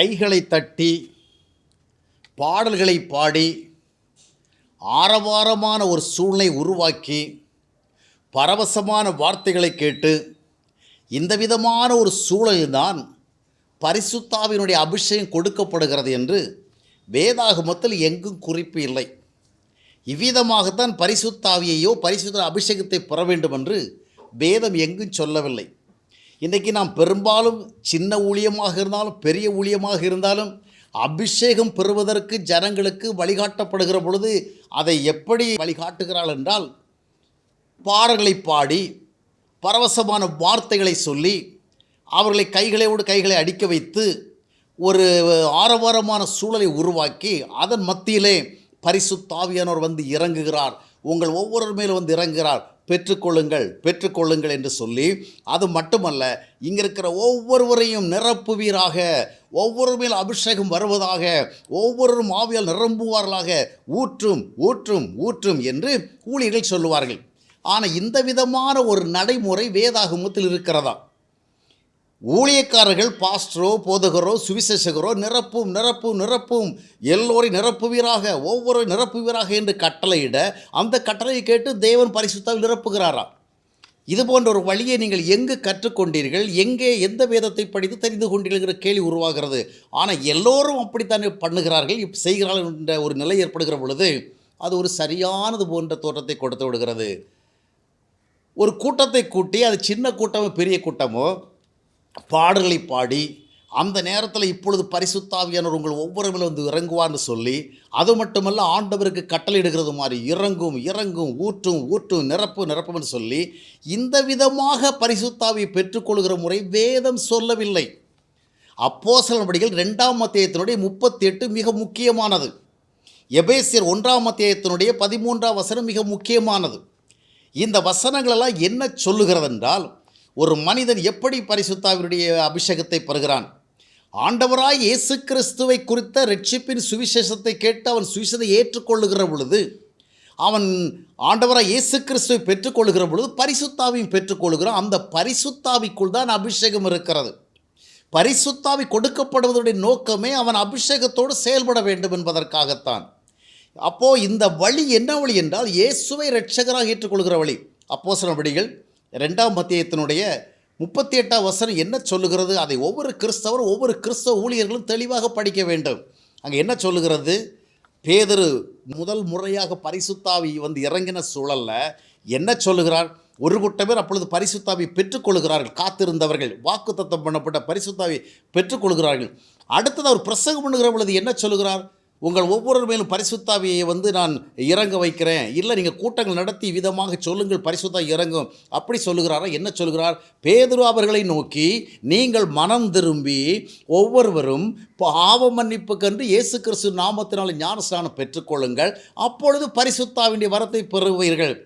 கைகளை தட்டி பாடல்களை பாடி ஆரவாரமான ஒரு சூழ்நிலை உருவாக்கி பரவசமான வார்த்தைகளை கேட்டு இந்த விதமான ஒரு சூழல்தான் பரிசுத்தாவினுடைய அபிஷேகம் கொடுக்கப்படுகிறது என்று வேதாகமத்தில் எங்கும் குறிப்பு இல்லை. இவ்விதமாகத்தான் பரிசுத்தாவியையோ பரிசுத்த அபிஷேகத்தை பெற வேண்டும் என்று வேதம் எங்கும் சொல்லவில்லை. இன்றைக்கி நாம் பெரும்பாலும் சின்ன ஊழியமாக இருந்தாலும் பெரிய ஊழியமாக இருந்தாலும் அபிஷேகம் பெறுவதற்கு ஜனங்களுக்கு வழிகாட்டப்படுகிற பொழுது அதை எப்படி வழிகாட்டுகிறாள் என்றால் பாடல்களை பாடி பரவசமான வார்த்தைகளை சொல்லி அவர்களை கைகளோடு கைகளை அடிக்க வைத்து ஒரு ஆரவாரமான சூழலை உருவாக்கி அதன் மத்தியிலே பரிசுத்தாவியானவர் வந்து இறங்குகிறார். உங்கள் ஒவ்வொருவர் மேலும் வந்து இறங்குகிறார். பெற்றுக்கொள்ளுங்கள் பெற்றுக்கொள்ளுங்கள் என்று சொல்லி அது மட்டுமல்ல இங்கே இருக்கிற ஒவ்வொருவரையும் நிரப்புவீராக ஒவ்வொரு மேல் அபிஷேகம் வருவதாக ஒவ்வொரு ஆவியால் நிரம்புவார்களாக ஊற்றும் ஊற்றும் ஊற்றும் என்று ஊழியர்கள் சொல்லுவார்கள். ஆனால் இந்த விதமான ஒரு நடைமுறை வேதாகமத்தில் இருக்கிறதா? ஊழியக்காரர்கள் பாஸ்டரோ போதகரோ சுவிசேஷகரோ நிரப்பும் நிரப்பும் நிரப்பும். எல்லோரையும் நிரப்புவீராக ஒவ்வொரு நிரப்புவீராக என்று கட்டளையிட அந்த கட்டளையை கேட்டு தேவன் பரிசுத்தாவில் நிரப்புகிறாரா? இது போன்ற ஒரு வழியை நீங்கள் எங்கு கற்றுக்கொண்டீர்கள்? எங்கே எந்த வேதத்தை படித்து தெரிந்து கொண்டீர்கள்ங்கிற கேள்வி உருவாகிறது. ஆனால் எல்லோரும் அப்படித்தானே பண்ணுகிறார்கள் இப் செய்கிறார்கள் என்ற ஒரு நிலை ஏற்படுகிற பொழுது அது ஒரு சரியானது போன்ற தோற்றத்தை கொடுத்து விடுகிறது. ஒரு கூட்டத்தை கூட்டி அது சின்ன கூட்டமோ பெரிய கூட்டமோ பாடல்களை பாடி அந்த நேரத்தில் இப்பொழுது பரிசுத்தாவியானவர் உங்கள் ஒவ்வொரு வந்து இறங்குவார்னு சொல்லி அது மட்டுமல்ல ஆண்டவருக்கு கட்டளையிடுகிறது மாதிரி இறங்கும் இறங்கும் ஊற்றும் ஊற்றும் நிரப்பு நிரப்பும்னு சொல்லி இந்த விதமாக பரிசுத்தாவியை பெற்றுக்கொள்கிற முறை வேதம் சொல்லவில்லை. அப்போஸ்தலர் நடவடிக்கைகள் ரெண்டாம் அத்தியாயத்தினுடைய முப்பத்தி எட்டு மிக முக்கியமானது. எபேசியர் ஒன்றாம் அத்தியாயத்தினுடைய பதிமூன்றாம் வசனம் மிக முக்கியமானது. இந்த வசனங்களெல்லாம் என்ன சொல்லுகிறதென்றால் ஒரு மனிதன் எப்படி பரிசுத்தாவினுடைய அபிஷேகத்தை பெறுகிறான்? ஆண்டவராய் இயேசு கிறிஸ்துவை குறித்த ரட்சிப்பின் சுவிசேஷத்தை கேட்டு அவன் சுவிசேஷத்தை ஏற்றுக்கொள்ளுகிற பொழுது அவன் ஆண்டவராய் இயேசு கிறிஸ்துவை பெற்றுக்கொள்கிற பொழுது பரிசுத்தாவையும் பெற்றுக்கொள்கிறான் அந்த பரிசுத்தாவிக்குள் தான் அபிஷேகம் இருக்கிறது. பரிசுத்தாவி கொடுக்கப்படுவதுடைய நோக்கமே அவன் அபிஷேகத்தோடு செயல்பட வேண்டும் என்பதற்காகத்தான். அப்போது இந்த வழி என்ன வழி என்றால் இயேசுவை ரட்சகராக ஏற்றுக்கொள்கிற வழி. அப்போ சில வழிகள் ரெண்டாம் மத்தியத்தினுடைய முப்பத்தி எட்டாம் வசனம் என்ன சொல்லுகிறது? அதை ஒவ்வொரு கிறிஸ்தவரும் ஒவ்வொரு கிறிஸ்தவ ஊழியர்களும் தெளிவாக படிக்க வேண்டும். அங்கே என்ன சொல்லுகிறது? பேதரு முதல் முறையாக பரிசுத்தாவி வந்து இறங்கின சூழல்ல என்ன சொல்லுகிறார்? ஒரு கூட்டம் பேர் அப்பொழுது பரிசுத்தாவி பெற்றுக்கொள்கிறார்கள் காத்திருந்தவர்கள். வாக்குத்தத்தம் பண்ணப்பட்ட பரிசுத்தாவி பெற்றுக்கொள்கிறார்கள். அடுத்தது அவர் பிரசங்கம் பண்ணுகிற பொழுது என்ன சொல்லுகிறார்? உங்கள் ஒவ்வொரு மேலும் பரிசுத்தாவியை வந்து நான் இறங்க வைக்கிறேன். இல்லை நீங்கள் கூட்டங்கள் நடத்தி விதமாக சொல்லுங்கள் பரிசுத்தா இறங்கும். அப்படி சொல்லுகிறாரா? என்ன சொல்கிறார் பேதுரு அவர்களை நோக்கி நீங்கள் மனம் திரும்பி ஒவ்வொருவரும் பாவ மன்னிப்புக்கென்று இயேசு கிறிஸ்து நாமத்தினால் ஞானஸ்நானம் பெற்றுக்கொள்ளுங்கள். அப்பொழுது பரிசுத்தாவினுடைய வரத்தை பெறுவீர்கள்.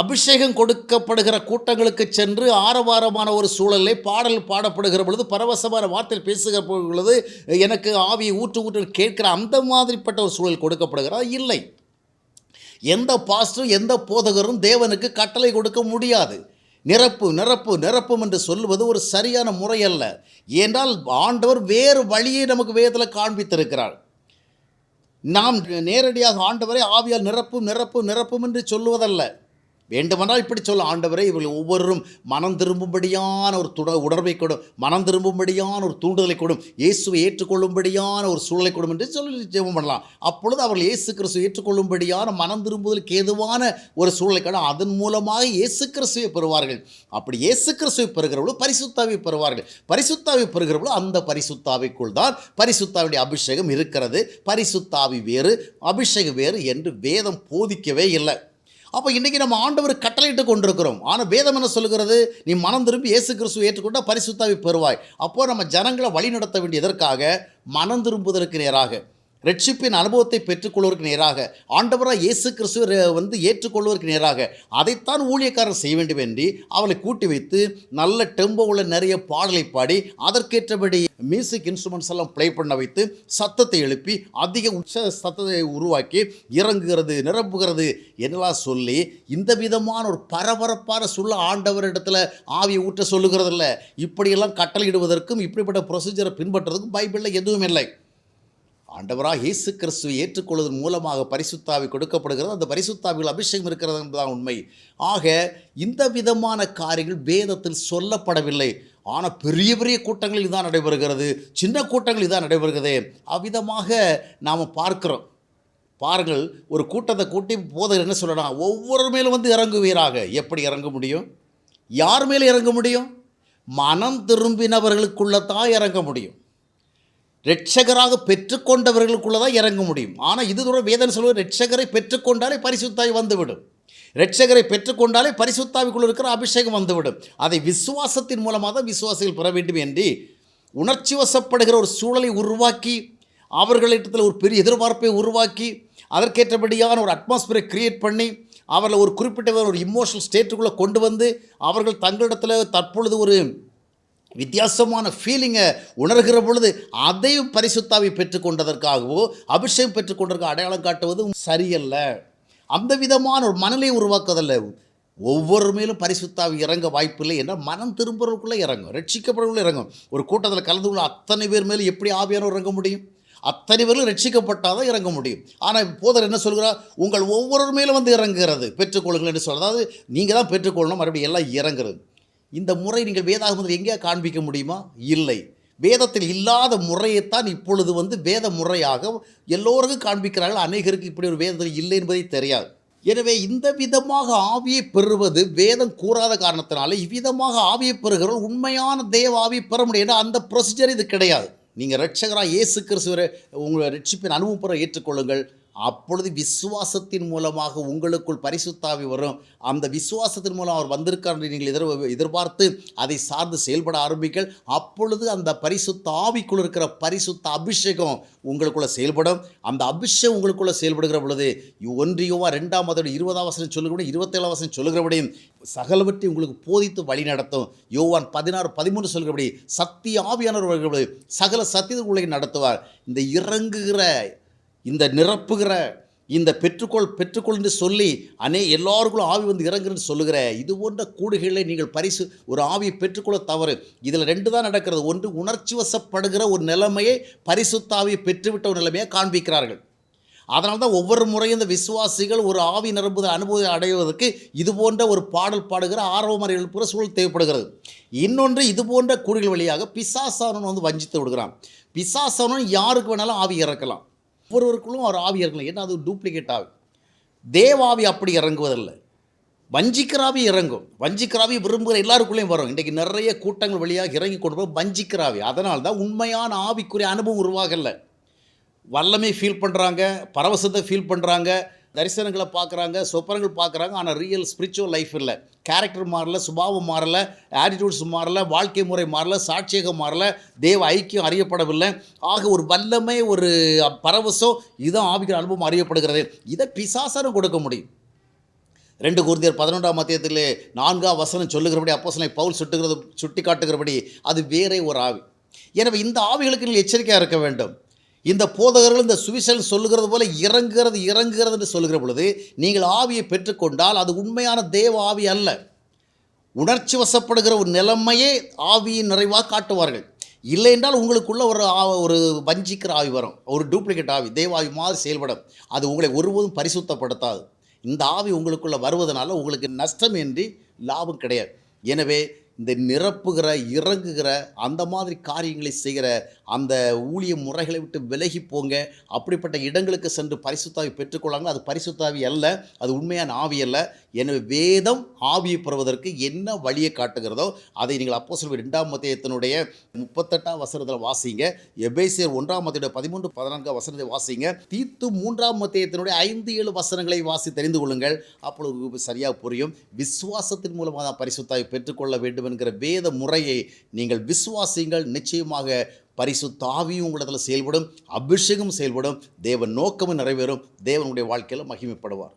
அபிஷேகம் கொடுக்கப்படுகிற கூட்டங்களுக்கு சென்று ஆரவாரமான ஒரு சூழலை பாடல் பாடப்படுகிற பொழுது பரவசமான வார்த்தையில் பேசுகிற பொழுது எனக்கு ஆவியை ஊற்று ஊற்று கேட்கிற அந்த மாதிரிப்பட்ட ஒரு சூழல் கொடுக்கப்படுகிறதா? இல்லை. எந்த பாஸ்டரும் எந்த போதகரும் தேவனுக்கு கட்டளை கொடுக்க முடியாது. நிரப்பு நிரப்பு நிரப்பும் என்று சொல்வது ஒரு சரியான முறை அல்ல. ஏனென்றால் ஆண்டவர் வேறு வழியை நமக்கு வேதத்தில் காண்பித்திருக்கிறார். நாம் நேரடியாக ஆண்டவரை ஆவியால் நிரப்பும் நிரப்பும் நிரப்பும் என்று சொல்லுவதல்ல. வேண்டுமென்றால் இப்படி சொல்ல ஆண்டவரே இவர்கள் ஒவ்வொருவரும் மனம் திரும்பும்படியான ஒரு துட உணர்வை கொடும் மனம் திரும்பும்படியான ஒரு தூண்டுதலை கொடும் இயேசுவை ஏற்றுக்கொள்ளும்படியான ஒரு சூழலை கொடும் என்று சொல்லி ஜெபம் பண்ணலாம். அப்பொழுது அவர்கள் இயேசு கிறிஸ்துவை ஏற்றுக்கொள்ளும்படியான மனம் திரும்புவதற்கு ஏதுவான ஒரு சூழலை கொடும் அதன் மூலமாக இயேசு கிறிஸ்துவை பெறுவார்கள். அப்படி இயேசு கிறிஸ்துவை பெறுகிறவர்களும் பரிசுத்தாவை பெறுவார்கள். பரிசுத்தாவை பெறுகிறவர்களும் அந்த பரிசுத்தாவைக்குள் தான் பரிசுத்தாவுடைய அபிஷேகம் இருக்கிறது. பரிசுத்தாவி வேறு அபிஷேகம் வேறு என்று வேதம் போதிக்கவே இல்லை. அப்போ இன்றைக்கி நம்ம ஆண்டவர் கட்டளையிட்டு கொண்டிருக்கிறோம். ஆனால் வேதம் என்ன சொல்லுகிறது? நீ மனம் திரும்பி இயேசு கிறிஸ்துவை ஏற்றுக்கொண்டால் பரிசுத்தாவி பெறுவாய். அப்போது நம்ம ஜனங்களை வழி நடத்த மனம் திரும்புவதற்கு நேராக ரட்சிப்பின் அனுபவத்தை பெற்றுக்கொள்வதற்கு நேராக ஆண்டவராக இயேசு கிறிஸ்துவ வந்து ஏற்றுக்கொள்வதற்கு நேராக அதைத்தான் ஊழியக்காரர் செய்ய வேண்டும் என்று அவளை கூட்டி வைத்து நல்ல டெம்போ உள்ள நிறைய பாடலை பாடி அதற்கேற்றபடி மியூசிக் இன்ஸ்ட்ருமெண்ட்ஸ் எல்லாம் ப்ளே பண்ண வைத்து சத்தத்தை எழுப்பி அதிக உச்ச சத்தத்தை உருவாக்கி இறங்குகிறது நிரப்புகிறது என்னெல்லாம் சொல்லி இந்த விதமான ஒரு பரபரப்பான சொல்ல ஆண்டவரிடத்தில் ஆவியை ஊற்ற சொல்லுகிறதில்ல. இப்படியெல்லாம் கட்டளையிடுவதற்கும் இப்படிப்பட்ட ப்ரொசீஜரை பின்பற்றுறதுக்கும் பைபிளில் எதுவும் இல்லை ஆண்டவராக இயேசு கிறிஸ்துவை ஏற்றுக்கொள்வதன் மூலமாக பரிசுத்தாவி கொடுக்கப்படுகிறது. அந்த பரிசுத்தாவில் அபிஷேகம் இருக்கிறது என்பதுதான் உண்மை. ஆக இந்த விதமான காரியங்கள் வேதத்தில் சொல்லப்படவில்லை. ஆனால் பெரிய பெரிய கூட்டங்கள் இதான் நடைபெறுகிறது. சின்ன கூட்டங்கள் இதான் நடைபெறுகிறது. அவ்விதமாக நாம் பார்க்கிறோம். பாருங்கள் ஒரு கூட்டத்தை கூட்டி போதகர் என்ன சொல்லலாம் ஒவ்வொரு மேலும் வந்து இறங்குவீராக. எப்படி இறங்க முடியும்? யார் மேலே இறங்க முடியும்? மனம் திரும்பினவர்களுக்குள்ளே தான் இறங்க முடியும். ரட்சகராக பெற்றுக்கொண்டவர்களுக்குள்ளே தான் இறங்க முடியும். ஆனால் இது தூரம் வேதனை சொல்வது ரட்சகரை பெற்றுக்கொண்டாலே பரிசுத்தாய் வந்துவிடும். ரட்சகரை பெற்றுக்கொண்டாலே பரிசுத்தாவிக்குள்ள இருக்கிற அபிஷேகம் வந்துவிடும். அதை விசுவாசத்தின் மூலமாக தான் விசுவாசிகள் பெற வேண்டும் என்று உணர்ச்சி வசப்படுகிற ஒரு சூழலை உருவாக்கி அவர்களிடத்தில் ஒரு பெரிய எதிர்பார்ப்பை உருவாக்கி அதற்கேற்றபடியான ஒரு அட்மாஸ்பியரை கிரியேட் பண்ணி அவர்களை ஒரு குறிப்பிட்ட ஒரு இமோஷனல் ஸ்டேட்டுக்குள்ளே கொண்டு வந்து அவர்கள் தங்களிடத்தில் தற்பொழுது ஒரு வித்தியாசமான ஃபீலிங்கை உணர்கிற பொழுது அதையும் பரிசுத்தாவை பெற்றுக்கொண்டதற்காகவோ அபிஷேகம் பெற்றுக்கொண்டதற்கு அடையாளம் காட்டுவதும் சரியல்ல. அந்த விதமான ஒரு மனநிலையை உருவாக்குவதல்ல ஒவ்வொரு மேலும் பரிசுத்தாவி இறங்க வாய்ப்பில்லை என்றால் மனம் திரும்புறதுக்குள்ளே இறங்கும் ரட்சிக்கப்படுறவங்களும் இறங்கும். ஒரு கூட்டத்தில் கலந்து கொள்ள அத்தனை பேர் மேலும் எப்படி ஆவியானவர் இறங்க முடியும்? அத்தனை பேரும் ரட்சிக்கப்பட்டால் தான் இறங்க முடியும். ஆனால் போதர் என்ன சொல்கிறார்? உங்கள் ஒவ்வொரு மேலும் வந்து இறங்குகிறது. பெற்றுக்கொள்ளுங்கள் என்று சொல்கிறது அதாவது நீங்கள் தான் பெற்றுக்கொள்ளணும் மறுபடியும் எல்லாம் இறங்குறது. இந்த முறை நீங்கள் வேதாகமத்தில் எங்கேயா காண்பிக்க முடியுமா? இல்லை. வேதத்தில் இல்லாத முறையைத்தான் இப்பொழுது வந்து வேத முறையாக எல்லோருக்கும் காண்பிக்கிறார்கள். அநேகருக்கு இப்படி ஒரு வேதத்தில் இல்லை என்பதை தெரியாது. எனவே இந்த விதமாக ஆவியை பெறுவது வேதம் கூறாத காரணத்தினால இவ்விதமாக ஆவியை பெறுகிறவர்கள் உண்மையான தேவ ஆவியை பெற முடியும் அந்த ப்ரொசீஜர் இது கிடையாது. நீங்கள் ரட்சகராக இயேசு கிறிஸ்துவரை உங்களை ரட்சிப்பின் அனுபவப்பெற ஏற்றுக்கொள்ளுங்கள். அப்பொழுது விசுவாசத்தின் மூலமாக உங்களுக்குள் பரிசுத்தாவி வரும். அந்த விசுவாசத்தின் மூலம் அவர் வந்திருக்கார் என்று நீங்கள் எதிர் எதிர்பார்த்து அதை சார்ந்து செயல்பட ஆரம்பிங்கள். அப்பொழுது அந்த பரிசுத்த ஆவிக்குள் இருக்கிற பரிசுத்த அபிஷேகம் உங்களுக்குள்ளே செயல்படும். அந்த அபிஷேகம் உங்களுக்குள்ளே செயல்படுகிற பொழுது ஒன்றியோவா ரெண்டாம் அதோட இருபதாம் வசனம் சொல்லுகிறபடி இருபத்தேழாம் வசனம் சொல்லுகிறபடியும் சகலவற்றை உங்களுக்கு போதித்து வழி நடத்தும். யோவான் பதினாறு பதிமூணு சொல்கிறபடி சக்தி ஆவியானவர் வருகிறபடி சகல சத்தியத்தை உலகை நடத்துவார். இந்த இறங்குகிற இந்த நிரப்புகிற இந்த பெற்றுக்கொள் பெற்றுக்கொள் என்று சொல்லி அனே எல்லாருக்குள்ளும் ஆவி வந்து இறங்குன்னு சொல்லுகிற இது போன்ற கூடுகளை நீங்கள் பரிசு ஒரு ஆவியை பெற்றுக்கொள்ள தவறு. இதில் ரெண்டு தான் நடக்கிறது. ஒன்று உணர்ச்சி வசப்படுகிற ஒரு நிலைமையை பரிசுத்தாவியை பெற்றுவிட்ட ஒரு நிலைமையை காண்பிக்கிறார்கள். அதனால தான் ஒவ்வொரு முறையும் இந்த விசுவாசிகள் ஒரு ஆவி நிரம்புதல் அனுபவத்தை அடைவதற்கு இது போன்ற ஒரு பாடல் பாடுகிற ஆர்வமறை எழுப்புகிற சூழல் தேவைப்படுகிறது. இன்னொன்று இது போன்ற கூடுகள் வழியாக பிசாசானவன் வந்து வஞ்சித்து விடுகிறான். பிசாசானவன் யாருக்கு வேணாலும் ஆவி இறக்கலாம். ஒவ்வொருவருக்குள்ளும் ஒரு ஆவி இறங்கலாம் ஏன்னா அது? டூப்ளிகேட் ஆவி. தேவாவி அப்படி இறங்குவதில்லை. வஞ்சிக்கிறாவி இறங்கும். வஞ்சிக்கிறாவி விரும்புகிற எல்லாருக்குள்ளேயும் வரும். இன்றைக்கு நிறைய கூட்டங்கள் வழியாக இறங்கி கொண்டு போய் வஞ்சிக்கிறாவி அதனால் தான் உண்மையான ஆவிக்குரிய அனுபவம் உருவாகலை. வல்லமை ஃபீல் பண்ணுறாங்க பரவசத்தை ஃபீல் பண்ணுறாங்க தரிசனங்களை பார்க்குறாங்க சொப்பனங்கள் பார்க்குறாங்க ஆனால் ரியல் ஸ்பிரிச்சுவல் லைஃப் இல்லை. கேரக்டர் மாறல சுபாவம் மாறல ஆட்டிடியூட்ஸ் மாறல வாழ்க்கை முறை மாறல சாட்சியகம் மாறல தேவ ஐக்கியம் அறியப்படவில்லை. ஆக ஒரு வல்லமை ஒரு பரவசம் இதுதான் ஆவிக்கிற அனுபவம் அறியப்படுகிறது. இதை பிசாசனம் கொடுக்க முடியும். ரெண்டு குருந்தியர் பதினொன்றாம் மத்தியத்திலே நான்காம் வசனம் சொல்லுகிறபடி அப்போசனை பவுல் சுட்டுகிறது சுட்டி காட்டுகிறபடி அது வேறே ஒரு ஆவி. எனவே இந்த ஆவிகளுக்கு நீங்கள் எச்சரிக்கையாக இருக்க வேண்டும். இந்த போதகர்கள் இந்த சுவிசல் சொல்லுகிறது போல இறங்குகிறது இறங்குகிறது என்று சொல்லுகிற பொழுது நீங்கள் ஆவியை பெற்றுக்கொண்டால் அது உண்மையான தேவ ஆவி அல்ல. உணர்ச்சி வசப்படுகிற ஒரு நிலைமையே ஆவியின் நிறைவாக காட்டுவார்கள். இல்லை என்றால் உங்களுக்குள்ள ஒரு ஒரு வஞ்சிக்கிற ஆவி வரும். ஒரு டூப்ளிகேட் ஆவி தேவ ஆவி மாதிரி செயல்படும். அது உங்களை ஒருபோதும் பரிசுத்தப்படுத்தாது. இந்த ஆவி உங்களுக்குள்ளே வருவதனால உங்களுக்கு நஷ்டம் என்று லாபம் கிடையாது. எனவே இந்த நிரப்புகிற இறங்குகிற அந்த மாதிரி காரியங்களை செய்கிற அந்த ஊழிய முறைகளை விட்டு விலகி போங்க. அப்படிப்பட்ட இடங்களுக்கு சென்று பரிசுத்தாவி பெற்றுக்கொள்ளாங்க. அது பரிசுத்தாவி அல்ல அது உண்மையான ஆவி அல்ல. எனவே வேதம் ஆவியை பெறுவதற்கு என்ன வழியை காட்டுகிறதோ அதை நீங்கள் அப்போ சொல்வ ரெண்டாம் மத்தியத்தினுடைய முப்பத்தெட்டாம் வசனத்தில் வாசிங்க. எபேசியர் ஒன்றாம் மத்தியோட பதிமூன்று பதினான்காம் வசனத்தை வாசிங்க. தீத்து மூன்றாம் மத்தியத்தினுடைய ஐந்து ஏழு வசனங்களை வாசி தெரிந்து கொள்ளுங்கள். அப்பொழுது சரியாக புரியும். விசுவாசத்தின் மூலமாக தான் பரிசுத்தாவி பெற்றுக்கொள்ள வேண்டும் என்கிற வேத முறையை நீங்கள் விசுவாசிங்கள் நிச்சயமாக பரிசு தாவியும் உங்களிடத்தில் செயல்படும் அபிஷேகம் செயல்படும் தேவன் நோக்கமும் நிறைவேறும் தேவனுடைய வாழ்க்கையில் மகிமைப்படுவார்.